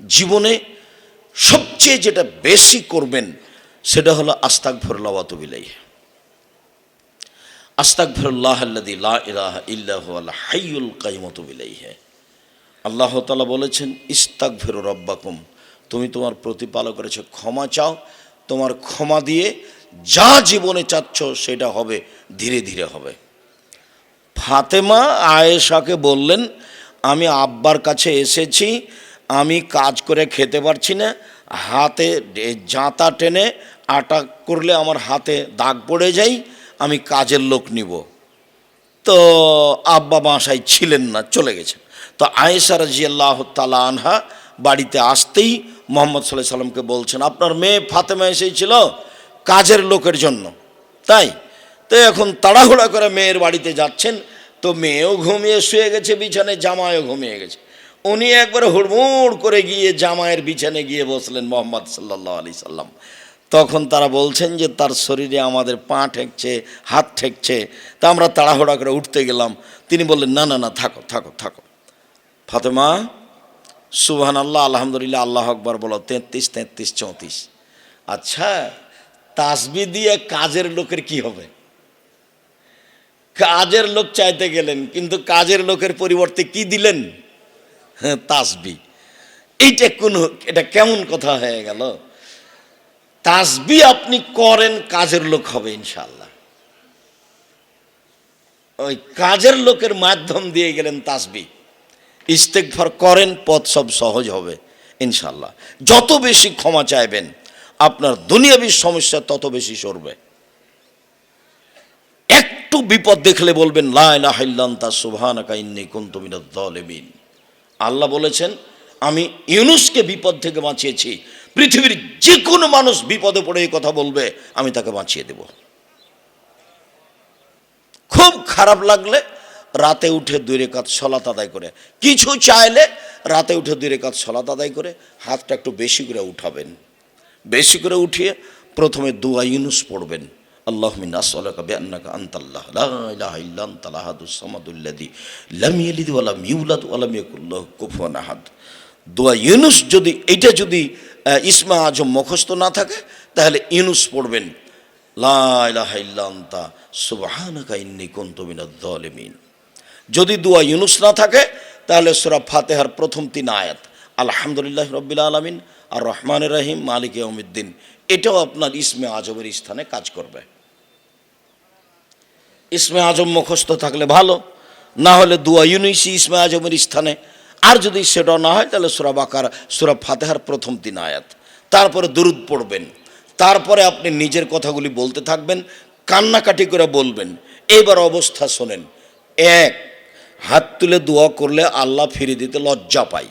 জীবনে সবচেয়ে যেটা বেশি করবেন সেটা হলো আস্তাক ভরলাওয়াতবিলাই আস্তাক ভরল্লাহ লা ইলাহা ইল্লাহু আল হাইয়ুল কাইমতু আল্লাহ তালা বলেছেন ইস্তাক ভেরো রব্বাকুম। তুমি তোমার প্রতিপালক করেছে ক্ষমা চাও, তোমার ক্ষমা দিয়ে যা জীবনে চাচ্ছ সেটা হবে, ধীরে ধীরে হবে। ফাতেমা আয়েশাকে বললেন, আমি আব্বার কাছে এসেছি আমি কাজ করে খেতে পারছি না, হাতে জাঁতা টেনে আটা করলে আমার হাতে দাগ পড়ে যায়, আমি কাজের লোক নিব। তো আব্বা বাসায় ছিলেন না, চলে গেছেন। তো আয়েশা রাজিয়াল্লাহ তালা আনহা বাড়িতে আসতেই মোহাম্মদ সাল্লাহ সাল্লামকে বলছেন, আপনার মেয়ে ফাতেমা এসেছিল কাজের লোকের জন্য। তাই? তো এখন তাড়াহুড়া করে মেয়ের বাড়িতে যাচ্ছেন, তো মেয়েও ঘুমিয়ে শুয়ে গেছে, বিছানায় জামায়ও ঘুমিয়ে গেছে। উনি একবারে হুড়মুড় করে গিয়ে জামাইয়ের বিছানে গিয়ে বসলেন মোহাম্মদ সাল্লাহ আলি সাল্লাম। তখন তারা বলছেন যে, তার শরীরে আমাদের পা ঠেকছে, হাত ঠেকছে। তা আমরা তাড়াহুড়া করে উঠতে গেলাম। তিনি বললেন, না না না, থাকো থাকো থাকো। ফাতেমা সুবহান আল্লাহ আলহামদুলিল্লাহ, আল্লাহ আকবর বলো, তেত্রিশ তেত্রিশ, চৌত্রিশ। আচ্ছা তাসবি দিয়ে কাজের লোকের কি হবে? কাজের লোক চাইতে গেলেন, কিন্তু কাজের লোকের পরিবর্তে কি দিলেন? তাসবি। এইটা কোন, এটা কেমন কথা হয়ে গেল? তাসবি আপনি করেন, কাজের লোক হবে ইনশাল্লাহ ওই কাজের লোকের মাধ্যম দিয়ে গেলেন তাসবি। ইস্তেকফার করেন, পথ সব সহজ হবে ইনশাল্লাহ যত বেশি ক্ষমা চাইবেন, আপনার দুনিয়াবী সমস্যা তত বেশি সরবে। একটু বিপদ দেখলে বলবেন লাইলাহিল্লান্তা সুবহানাকা ইন্নী কুনতু মিনাজ জালিমিন আল্লাহ বলেছেন, আমি ইউনুসকে বিপদ থেকে বাঁচিয়েছি। পৃথিবীর যে কোনো মানুষ বিপদে পড়ে এই কথা বলবে, আমি তাকে বাঁচিয়ে দেব। খুব খারাপ লাগলে রাতে উঠে দুই রেখাত সলাত আদায় করে। কিছু চাইলে রাতে উঠে দুই রেখাত সলাত আদায় করে, হাতটা একটু বেশি করে উঠাবেন। বেশি করে উঠিয়ে প্রথমে দুয়া ইউনুস পড়বেন। লা ইলাহা ইল্লা আনতা আহাদুস সামাদুল্লাযী লাম ইয়ালিদ ওয়া লাম ইউলাদ ওয়া লাম ইয়াকুল লাহু কুফুয়ান আহাদ। দোয়া ইউনুস যদি এটা যদি ইসমা আজম মুখস্থ না থাকে, তাহলে ইউনুস পড়বেন, লা যদি দোয়া ইউনুস না থাকে, তাহলে সূরা ফাতিহার প্রথম তিন আয়াত, আলহামদুলিল্লাহ রব্বিল আলামিন, আর রহমান রহিম, মালিক ইয়াউমিদ্দিন। এটাও আপনার ইসমে আজমের স্থানে কাজ করবে। ইসমে আজম মুখস্থ থাকলে ভালো, না হলে দুয়া ইউনিসি ইসমে আজমের স্থানে। আর যদি সেটা না হয়, তাহলে সুরা বাকার, সুরা ফাতেহার প্রথম তিন আয়াত। তারপরে দুরুদ পড়বেন। তারপরে আপনি নিজের কথাগুলি বলতে থাকবেন, কান্নাকাটি করে বলবেন। এবার অবস্থা শোনেন। এক, হাত তুলে দোয়া করলে আল্লাহ ফিরে দিতে লজ্জা পায়।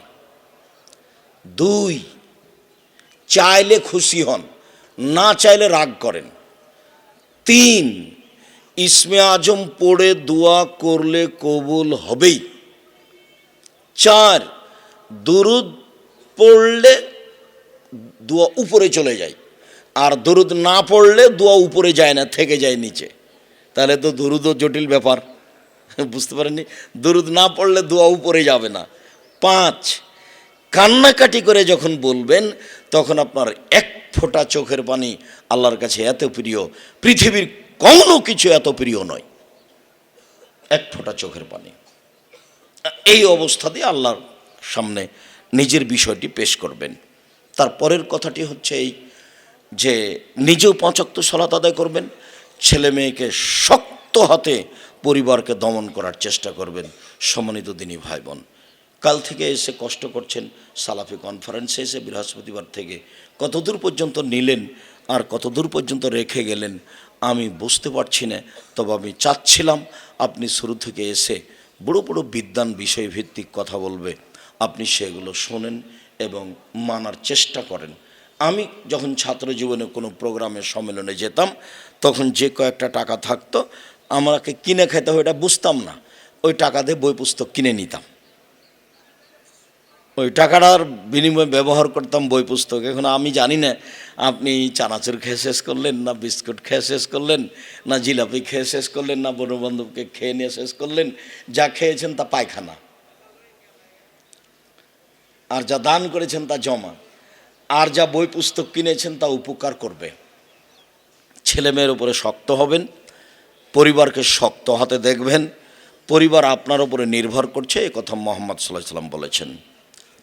দুই, চাইলে খুশি হন, না চাইলে রাগ করেন। তিন ইসমে আজম পড়ে দোয়া করলে কবুল হবেই। চার, দুরুদ পড়লে দোয়া উপরে চলে যায়। আর দরুদ না পড়লে দোয়া উপরে যায় না, থেকে যায় নিচে। তাহলে তো দরুদও জটিল ব্যাপার। বুঝতে পারেননি? দরুদ না পড়লে দোয়া উপরে যাবে না। পাঁচ, কান্নাকাটি করে যখন বলবেন, তখন আপনার এক ফোঁটা চোখের পানি আল্লাহর কাছে এত প্রিয়। পৃথিবীর কোনো কিছু এত প্রিয় নয়। এক ফোঁটা চোখের পানি। এই অবস্থা দিয়ে আল্লাহর সামনে নিজের বিষয়টি পেশ করবেন। তারপরের কথাটি হচ্ছে এই যে নিজেও পাঁচক্ত সলাত আদায় করবেন, ছেলে মেয়েকে শক্ত হাতে পরিবারকে দমন করার চেষ্টা করবেন, সম্মানিত দিনী ভাই বোন কাল থেকে এসে কষ্ট করছেন সালাফি কনফারেন্সে এসে বৃহস্পতিবার থেকে কতদূর পর্যন্ত নিলেন আর কত দূর পর্যন্ত রেখে গেলেন, আমি বুঝতে পারছি না। তবে আমি চাচ্ছিলাম আপনি শুরু থেকে এসে বড় বড় বিদ্যান বিষয়ভিত্তিক কথা বলবে। আপনি সেগুলো শোনেন এবং মানার চেষ্টা করেন। আমি যখন ছাত্র জীবনে কোনো প্রোগ্রামে সম্মেলনে যেতাম, তখন যে কয়েকটা টাকা থাকতো, আমাকে কিনে খেতে হয়, এটা বুঝতাম না। ওই টাকা দিয়ে বই পুস্তক কিনে নিতাম। ওই টাকাটার বিনিময়ে ব্যবহার করতাম বই পুস্তক। এখন আমি জানি না, আপনি চানাচুর খেয়ে শেষ করলেন, না বিস্কুট খেয়ে শেষ করলেন, না জিলাপি খেয়ে শেষ করলেন, না বন্ধুবান্ধবকে খেয়ে নিয়ে শেষ করলেন, যা খেয়েছেন তা পায়খানা। আর যা দান করেছেন তা জমা। আর যা বই পুস্তক কিনেছেন তা উপকার করবে। ছেলেমেয়ের উপরে শক্ত হবেন, পরিবারকে শক্ত হাতে দেখবেন, পরিবার আপনার উপরে নির্ভর করছে, এ কথা মোহাম্মদ সাল্লাহ সাল্লাম বলেছেন।